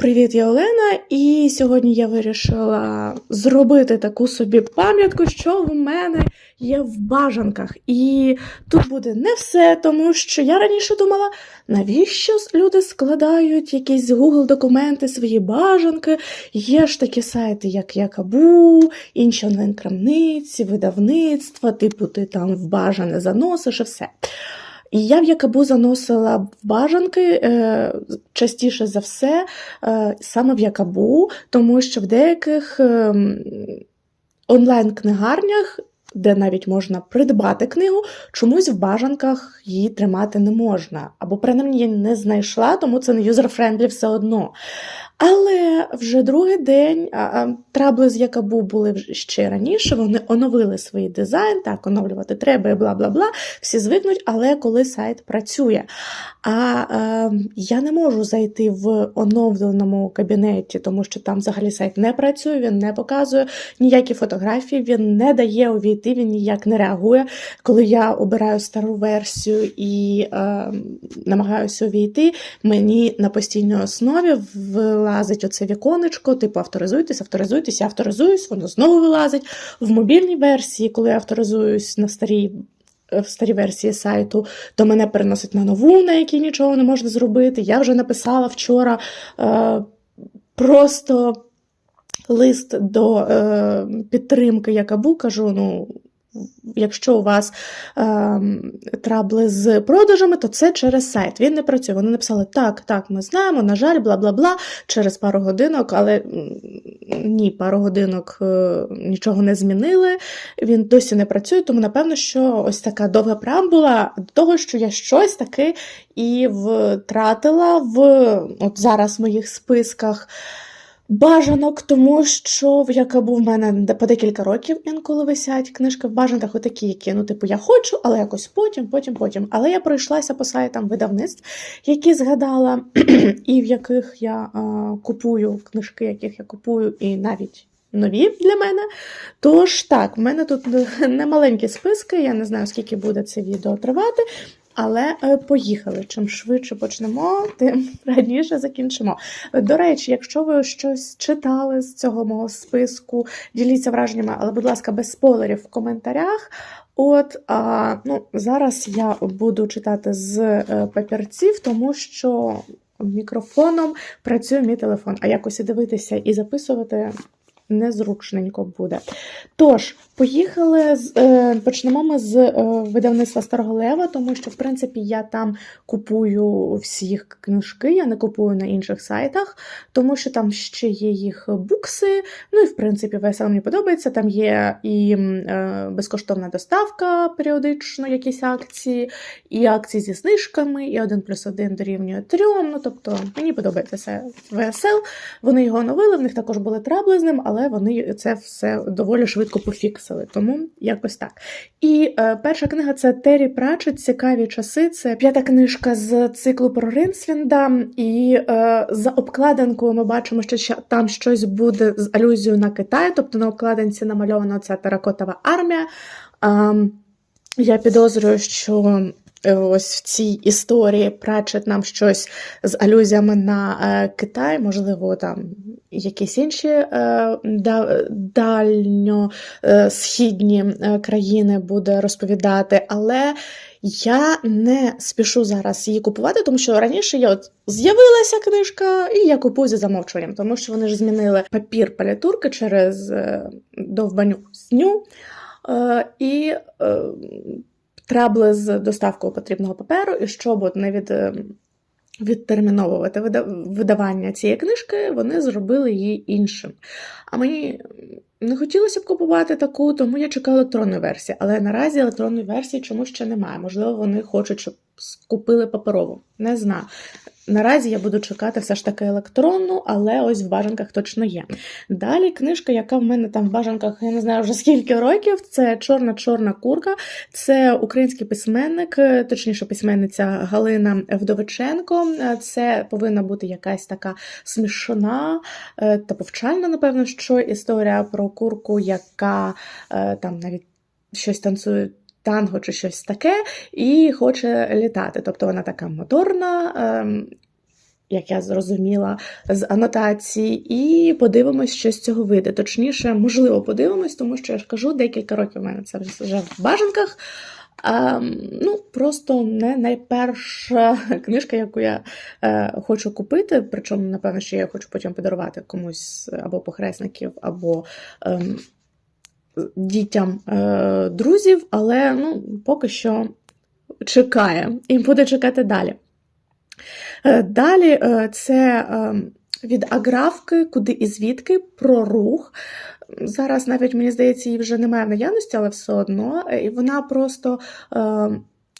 Привіт, я Олена, і сьогодні я вирішила зробити таку собі пам'ятку, що в мене є в бажанках. І тут буде не все, тому що я раніше думала, навіщо люди складають якісь Google документи, свої бажанки. Є ж такі сайти, як Якабу, інші онлайн-крамниці, видавництва, типу ти там в бажане заносиш і все. І я в Якабу заносила в бажанки е, частіше за все е, саме в Якабу, тому що в деяких е, онлайн-книгарнях, де навіть можна придбати книгу, чомусь в бажанках її тримати не можна. Або принаймні я не знайшла, тому це не юзер-френдлі все одно. Але вже другий день трабли з Якабу були ще раніше. Вони оновили свій дизайн, так, оновлювати треба і бла бла бла. Всі звикнуть, але коли сайт працює. А е, я не можу зайти в оновленому кабінеті, тому що там взагалі сайт не працює, він не показує ніякі фотографії, він не дає увійти, він ніяк не реагує. Коли я обираю стару версію і е, намагаюся увійти, мені на постійній основі вилазить оце віконечко, типу авторизуйтесь, авторизуйтесь, я авторизуюсь, воно знову вилазить. В мобільній версії, коли я авторизуюсь на старій в старій версії сайту, то мене переносить на нову, на якій нічого не можна зробити. Я вже написала вчора е, просто лист до е, підтримки Якабу, кажу, ну. Якщо у вас е, трабли з продажами, то це через сайт. Він не працює. Вони написали: так, так, ми знаємо, на жаль, бла бла бла, через пару годинок, але ні, пару годинок е, нічого не змінили. Він досі не працює, тому напевно, що ось така довга преамбула до того, що я щось таки і втратила в от зараз в моїх списках. Бажанок, тому що в Якабу в мене по декілька років інколи висять книжки в бажанках, отакі, які, ну, типу, я хочу, але якось потім, потім, потім. Але я пройшлася по сайтам видавництв, які згадала, і в яких я а, купую книжки, яких я купую, і навіть. Нові для мене. Тож так, в мене тут не маленькі списки, я не знаю, скільки буде це відео тривати. Але е, поїхали. Чим швидше почнемо, тим раніше закінчимо. До речі, якщо ви щось читали з цього мого списку, діліться враженнями, але, будь ласка, без спойлерів в коментарях. От а, ну, зараз я буду читати з е, папірців, тому що мікрофоном працює мій телефон, а якось і дивитися і записувати незручненько буде. Тож, поїхали з е, почнемо ми з е, видавництва Старого Лева, тому що, в принципі, я там купую всіх книжки, я не купую на інших сайтах, тому що там ще є їх букси. Ну і в принципі, весело мені подобається. Там є і е, безкоштовна доставка періодично, якісь акції, і акції зі знижками, і 1 плюс 1 дорівнює 3. Ну, тобто, мені подобається ВСЛ. Вони його оновили, в них також були трабли з ним, але вони це все доволі швидко пофіксили. Тому якось так. І е, перша книга це Террі Прачет Цікаві часи. Це п'ята книжка з циклу про Ринсвінда. І е, за обкладинкою ми бачимо, що там щось буде з алюзією на Китай, тобто на обкладинці намальована ця теракотова армія. Е, я підозрюю, що ось в цій історії Пратчет нам щось з алюзіями на е, Китай, можливо, там якісь інші е, да, дальньосхідні е, країни буде розповідати, але я не спішу зараз її купувати, тому що раніше я от з'явилася книжка, і я купую за замовчуванням, тому що вони ж змінили папір палітурки через е, довбаню сню. Е, і е, трабли з доставкою потрібного паперу, і щоб не від, відтерміновувати видавання цієї книжки, вони зробили її іншим. А мені не хотілося б купувати таку, тому я чекаю електронної версії. Але наразі електронної версії чомусь ще немає. Можливо, вони хочуть, щоб купили паперову. Не знаю. Наразі я буду чекати все ж таки електронну, але ось в бажанках точно є. Далі книжка, яка в мене там в бажанках, я не знаю вже скільки років, це Чорна-чорна курка, це український письменник, точніше, письменниця Галина Вдовиченко. Це повинна бути якась така смішна та повчальна, напевно, що історія про курку, яка там навіть щось танцює танго чи щось таке, і хоче літати. Тобто вона така моторна. Ем, як я зрозуміла, з анотації, і подивимось, що з цього вийде. Точніше, можливо, подивимось, тому що я ж кажу, декілька років в мене це вже в бажанках. А, ну, просто не найперша книжка, яку я е, хочу купити. Причому, напевно, що я хочу потім подарувати комусь або похресників, або е, дітям е, друзів, але ну, поки що чекає і буде чекати далі. Е, Далі е, це від аграфки, куди і звідки про рух. Зараз навіть мені здається, її вже немає в наявності, але все одно. І вона просто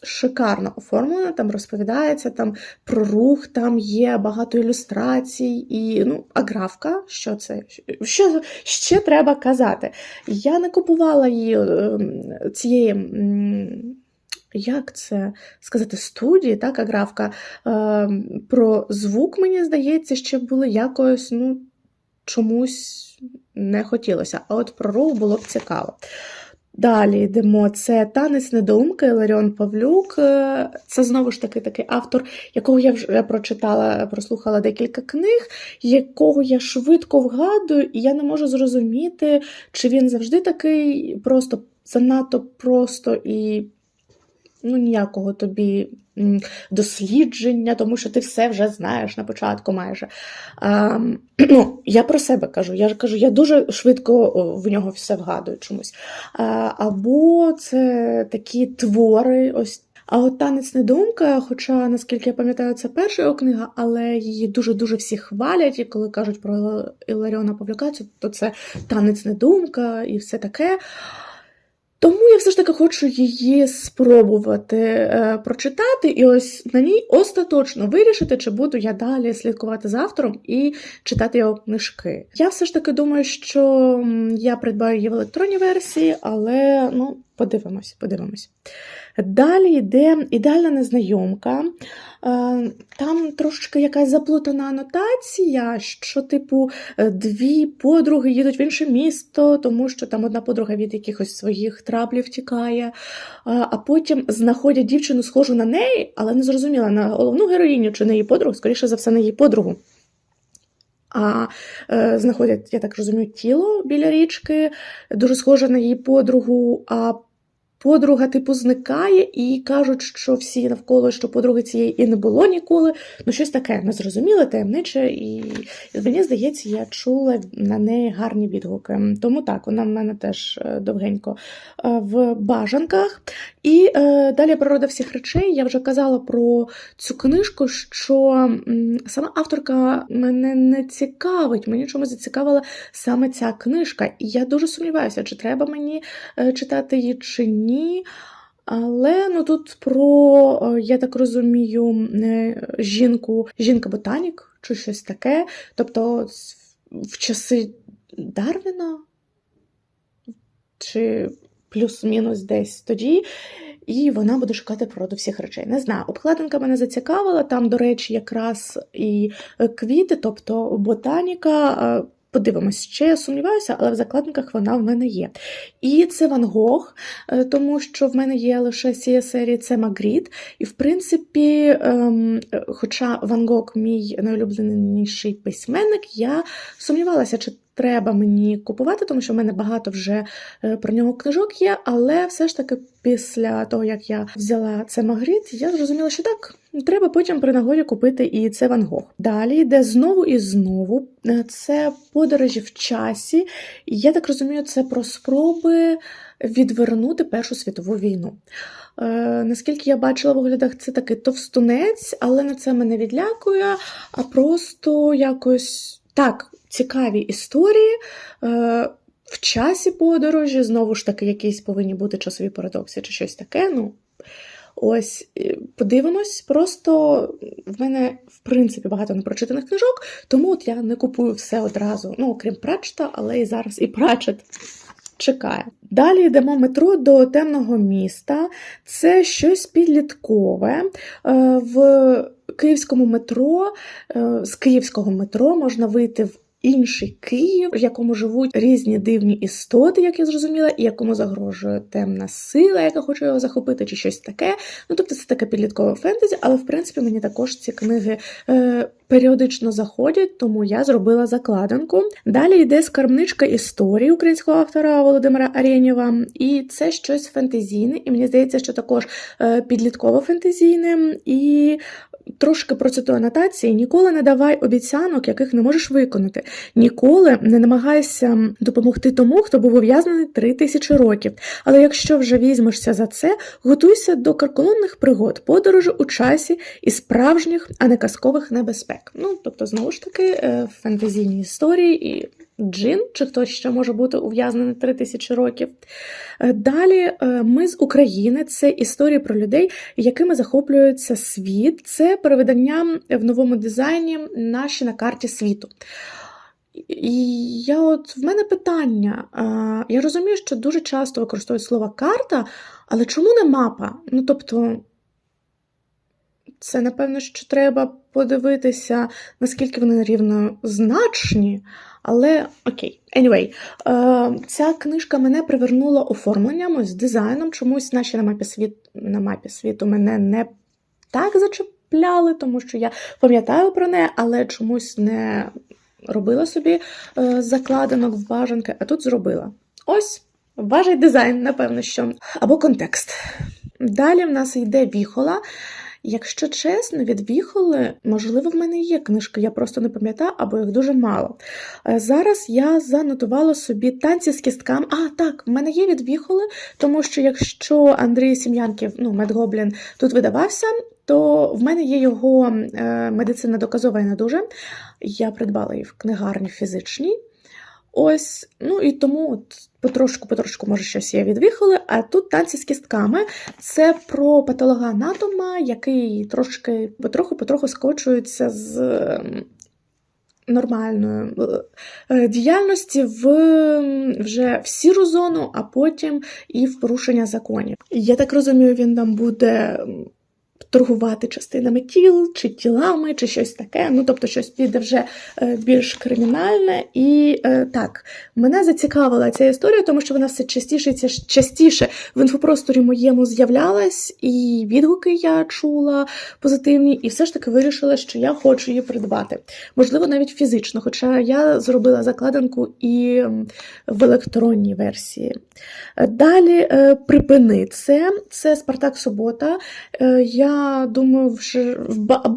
шикарно оформлена, там розповідається там про рух, там є багато ілюстрацій і ну, аграфка. Що це? Що ще треба казати? Я не купувала її е, цієї. Як це сказати, студії, так, аграфка. Е, про звук, мені здається, ще були якось, ну, чомусь не хотілося. А от про рух було б цікаво. Далі йдемо. Це танець недоумки Ларіон Павлюк. Е, Це знову ж таки такий автор, якого я вже прочитала, прослухала декілька книг, якого я швидко вгадую, і я не можу зрозуміти, чи він завжди такий просто занадто просто і ну, ніякого тобі дослідження, тому що ти все вже знаєш на початку майже. А, ну, я про себе кажу. Я ж кажу, я дуже швидко в нього все вгадую чомусь. А, або це такі твори, ось. А от танець недумка, хоча, наскільки я пам'ятаю, це перша його книга, але її дуже-дуже всі хвалять, і коли кажуть про Іларіона Павлюка, то це танець недумка і все таке. Тому я все ж таки хочу її спробувати е, прочитати, і ось на ній остаточно вирішити, чи буду я далі слідкувати за автором і читати його книжки. Я все ж таки думаю, що я придбаю її в електронній версії, але ну, подивимось, подивимось. Далі йде ідеальна незнайомка. Е, Там трошки якась заплутана анотація, що, типу, е, дві подруги їдуть в інше місто, тому що там одна подруга від якихось своїх траблів тікає, е, а потім знаходять дівчину схожу на неї, але не зрозуміла на головну героїню чи на її подругу, скоріше за все, на її подругу. А е, знаходять, я так розумію, тіло біля річки, дуже схоже на її подругу. А подруга, типу, зникає і кажуть, що всі навколо, що подруги цієї і не було ніколи. Ну, щось таке незрозуміле, таємниче, і, мені здається, я чула на неї гарні відгуки. Тому так, вона в мене теж е, довгенько е, в бажанках. І е, далі природа всіх речей. Я вже казала про цю книжку, що сама авторка мене не цікавить. Мені чомусь зацікавила саме ця книжка. І я дуже сумніваюся, чи треба мені е, читати її чи ні. Але ну тут про, е, я так розумію, е, жінку, жінка-ботанік чи щось таке. Тобто в часи Дарвіна чи плюс-мінус десь тоді. І вона буде шукати природу всіх речей. Не знаю, обкладинка мене зацікавила. Там, до речі, якраз і е, квіти, тобто ботаніка. Подивимось, ще я сумніваюся, але в закладниках вона в мене є. І це Ван Гог, е, тому що в мене є лише цієї серії це Магріт. І, в принципі, ем, е, хоча Ван Гог мій найулюбленіший письменник, я сумнівалася, чи треба мені купувати, тому що в мене багато вже е, про нього книжок є, але все ж таки після того, як я взяла це Магріт, я зрозуміла, що так, треба потім при нагоді купити і це Ван Гог. Далі йде знову і знову. Е, Це подорожі в часі. Я так розумію, це про спроби відвернути Першу світову війну. Е, наскільки я бачила в оглядах, це такий товстунець, але на це мене відлякує, а просто якось так, цікаві історії. Е, в часі подорожі, знову ж таки, якісь повинні бути часові парадокси чи щось таке. Ну, ось, подивимось. Просто в мене, в принципі, багато непрочитаних книжок, тому от я не купую все одразу. Ну, окрім Прачета, але і зараз і Прачет чекає. Далі йдемо метро до темного міста. Це щось підліткове. Е, В київському метро, е, з київського метро можна вийти в інший Київ, в якому живуть різні дивні істоти, як я зрозуміла, і якому загрожує темна сила, яка хоче його захопити, чи щось таке. Ну, тобто це таке підліткове фентезі, але в принципі мені також ці книги е, періодично заходять, тому я зробила закладинку. Далі йде скарбничка історії українського автора Володимира Арєнєва, і це щось фентезійне, і мені здається, що також е, підлітково фентезійне. І трошки процитую анотації: ніколи не давай обіцянок, яких не можеш виконати. Ніколи не намагайся допомогти тому, хто був ув'язнений три тисячі років. Але якщо вже візьмешся за це, готуйся до карколомних пригод, подорожі у часі і справжніх, а не казкових небезпек. Ну, тобто, знову ж таки, е, фентезійні історії і джин, чи хтось ще може бути ув'язнений три тисячі років. Е, Далі е, ми з України це історії про людей, якими захоплюється світ. Це переведення в новому дизайні наші на карті світу. І я от в мене питання. Я розумію, що дуже часто використовують слово карта, але чому не мапа? Ну тобто, це напевно, що треба подивитися, наскільки вони рівнозначні. Але окей, anyway, е, ця книжка мене привернула оформленням, ось дизайном. Чомусь наші на мапі світ на мапі світу мене не так зачепляли, тому що я пам'ятаю про неї, але чомусь не робила собі е, закладинок в бажанки, а тут зробила. Ось бажай дизайн, напевно, що або контекст. Далі в нас йде віхола. Якщо чесно, від віхоли, можливо, в мене є книжка, я просто не пам'ятаю, або їх дуже мало. Е, Зараз я занотувала собі танці з кістками. А, так, в мене є від віхоли, тому що якщо Андрій Сім'янків, ну, Медгоблін, тут видавався, то в мене є його е, медицина доказова і не дуже. Я придбала її в книгарні фізичній. Ось, ну і тому от потрошку-потрошку, може, щось є від віхоли, а тут танці з кістками. Це про патологоанатома, який трошки потроху-потроху скочується з ем, нормальної е, діяльності в вже в сіру зону, а потім і в порушення законів. Я так розумію, він там буде. Торгувати частинами тіл, чи тілами, чи щось таке. Ну, тобто, щось піде вже е, більш кримінальне. І е, так, мене зацікавила ця історія, тому що вона все частіше і частіше в інфопросторі моєму з'являлась, і відгуки я чула позитивні, і все ж таки вирішила, що я хочу її придбати. Можливо, навіть фізично, хоча я зробила закладинку і в електронній версії. Далі е, припини це. Це Спартак Субота. Е, Думаю, вже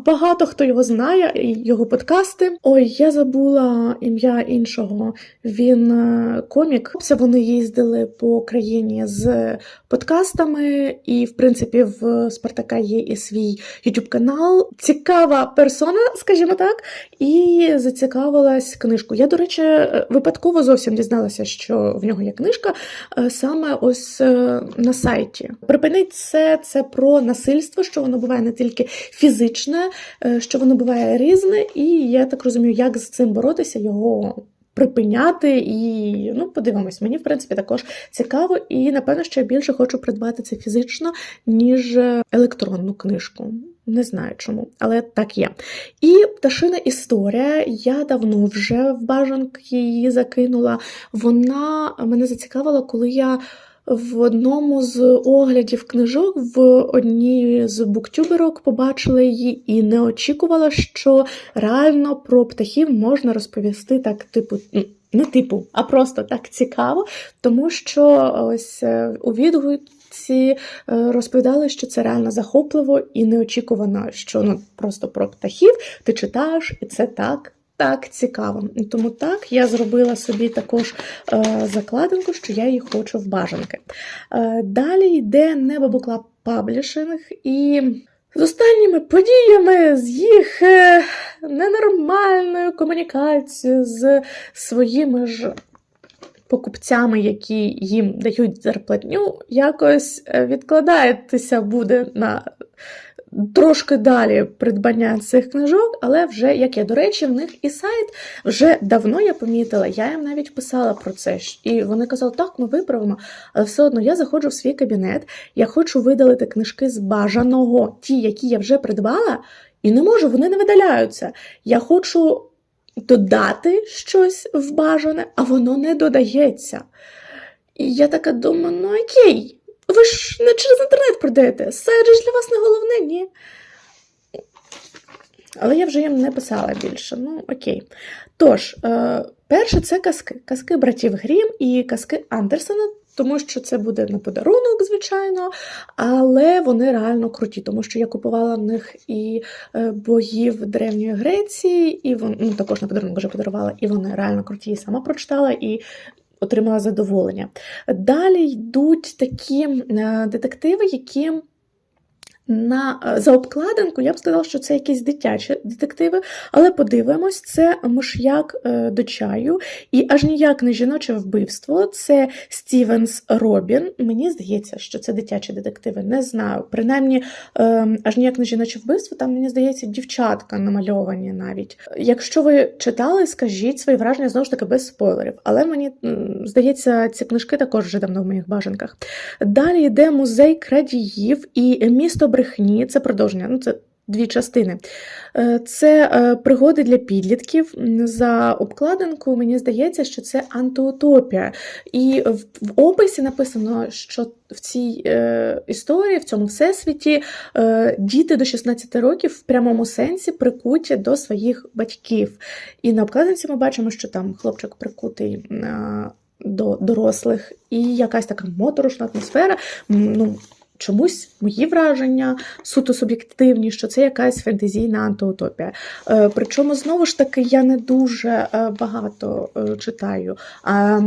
багато хто його знає, його подкасти. Ой, я забула ім'я іншого. Він е, комік. Це вони їздили по країні з подкастами, і, в принципі, в Спартака є і свій YouTube канал. Цікава персона, скажімо так, і зацікавилась книжкою. Я, до речі, е, випадково зовсім дізналася, що в нього є книжка е, саме ось на сайті. Припинить це, це про насильство, що воно буває не тільки фізичне, е, що воно буває різне, і я так розумію, як з цим боротися, його. Припиняти і ну подивимось, мені в принципі також цікаво, і напевно, що я більше хочу придбати це фізично, ніж електронну книжку. Не знаю чому, але так є. І пташина історія. Я давно вже в бажанки її закинула. Вона мене зацікавила, коли я в одному з оглядів книжок в одній з буктюберок побачила її і не очікувала, що реально про птахів можна розповісти так, типу. Не типу, а просто так цікаво, тому що ось е, у відгуці е, розповідали, що це реально захопливо і неочікувано, що ну просто про птахів ти читаєш, і це так. Так, цікаво. Тому так я зробила собі також е, закладинку, що я її хочу в бажанки. Е, далі йде Небо Букла Паблішинг і з останніми подіями, з їх е, ненормальною комунікацією з своїми ж покупцями, які їм дають зарплатню, якось відкладається буде на трошки далі придбання цих книжок, але вже як я, до речі, в них і сайт вже давно я помітила, я їм навіть писала про це. І вони казали, так, ми виправимо. Але все одно я заходжу в свій кабінет, я хочу видалити книжки з бажаного, ті, які я вже придбала, і не можу, вони не видаляються. Я хочу додати щось в бажане, а воно не додається. І я така думаю, ну окей, ви ж не через інтернет продаєте. Сайт ж для вас не головне, ні. Але я вже їм не писала більше. Ну, окей. Тож, е, перше це казки. Казки братів Грім і казки Андерсена, тому що це буде на подарунок, звичайно, але вони реально круті, тому що я купувала в них і е, богів Древньої Греції, і вон, ну, також на подарунок вже подарувала, і вони реально круті, і сама прочитала. і Отримала задоволення. Далі йдуть такі е, детективи, які на, е, за обкладинку я б сказала, що це якісь дитячі детективи, але подивимось, це миш'як е, до чаю і аж ніяк не жіноче вбивство. Це Стівенс Робін. Мені здається, що це дитячі детективи. Не знаю. Принаймні, е, аж ніяк не жіноче вбивство. Там мені здається, дівчатка намальовані навіть. Якщо ви читали, скажіть свої враження знову ж таки без спойлерів. Але мені здається, ці книжки також вже давно в моїх бажанках. Далі йде музей крадіїв і місто брехні. Це продовження. Ну, це дві частини. Е, Це е, пригоди для підлітків. За обкладинку мені здається, що це антиутопія. І в, описі написано, що в цій е, історії, в цьому всесвіті, діти до 16 років в прямому сенсі прикуті до своїх батьків. І на обкладинці ми бачимо, що там хлопчик прикутий. До дорослих, і якась така моторошна атмосфера. Ну, чомусь мої враження суто суб'єктивні, що це якась фентезійна антиутопія. Е, причому, знову ж таки, я не дуже е, багато е, читаю. А,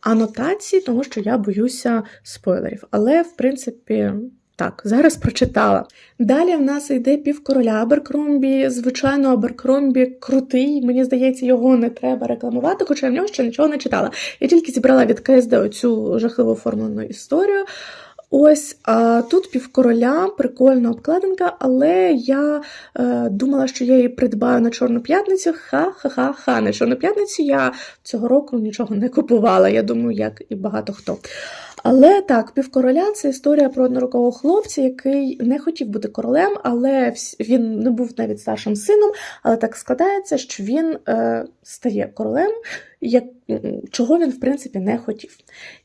Анотації, тому що я боюся спойлерів. Але, в принципі, так, зараз прочитала. Далі в нас йде півкороля Аберкромбі. Звичайно, Аберкромбі крутий. Мені здається, його не треба рекламувати, хоча я в нього ще нічого не читала. Я тільки зібрала від КСД оцю жахливо оформлену історію. Ось а тут півкороля, прикольна обкладинка, але я е, думала, що я її придбаю на Чорну п'ятницю. Ха-ха-ха-ха. На Чорну п'ятницю я цього року нічого не купувала. Я думаю, як і багато хто. Але так, півкороля це історія про однорукого хлопця, який не хотів бути королем, але він не був навіть старшим сином. Але так складається, що він е, стає королем, як, чого він в принципі не хотів.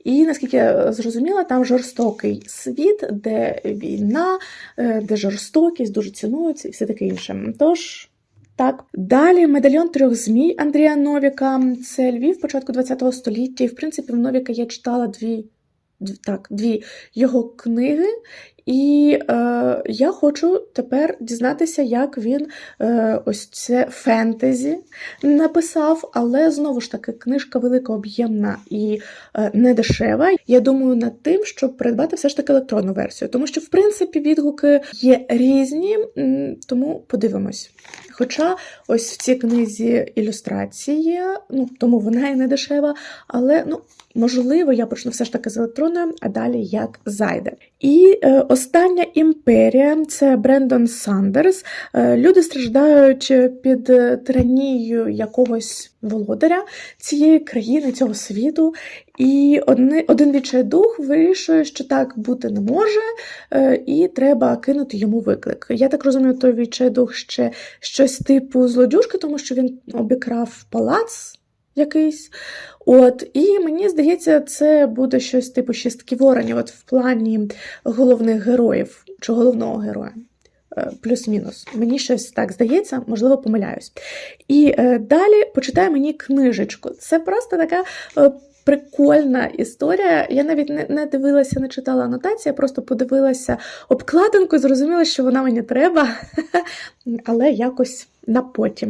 І наскільки я зрозуміла, там жорстокий світ, де війна, е, де жорстокість дуже цінується і все таке інше. Тож. Так, далі медальйон трьох змій Андрія Новіка. Це Львів початку ХХ століття. І в принципі, в Новіка я читала дві, дв- так, дві його книги, і е, я хочу тепер дізнатися, як він е, ось це фентезі написав. Але знову ж таки, книжка велика, об'ємна і е, не дешева. Я думаю над тим, щоб придбати все ж таки електронну версію, тому що в принципі відгуки є різні, тому подивимось. Хоча ось в цій книзі ілюстрації, ну тому вона і не дешева, але ну. Можливо, я почну все ж таки з електронною, а далі як зайде. І е, остання імперія це Брендон Сандерс. Е, люди страждають під е, тиранією якогось володаря цієї країни, цього світу. І один відчайдух вирішує, що так бути не може, е, і треба кинути йому виклик. Я так розумію, той відчайдух ще щось типу злодюжки, тому що він обікрав палац якийсь. От, і мені здається, це буде щось типу шістки воронів, от в плані головних героїв чи головного героя. Е, Плюс-мінус. Мені щось так здається, можливо, помиляюсь. І е, далі почитає мені книжечку. Це просто така е, прикольна історія. Я навіть не, не дивилася, не читала анотації, я просто подивилася обкладинку зрозуміла, що вона мені треба, але якось на потім.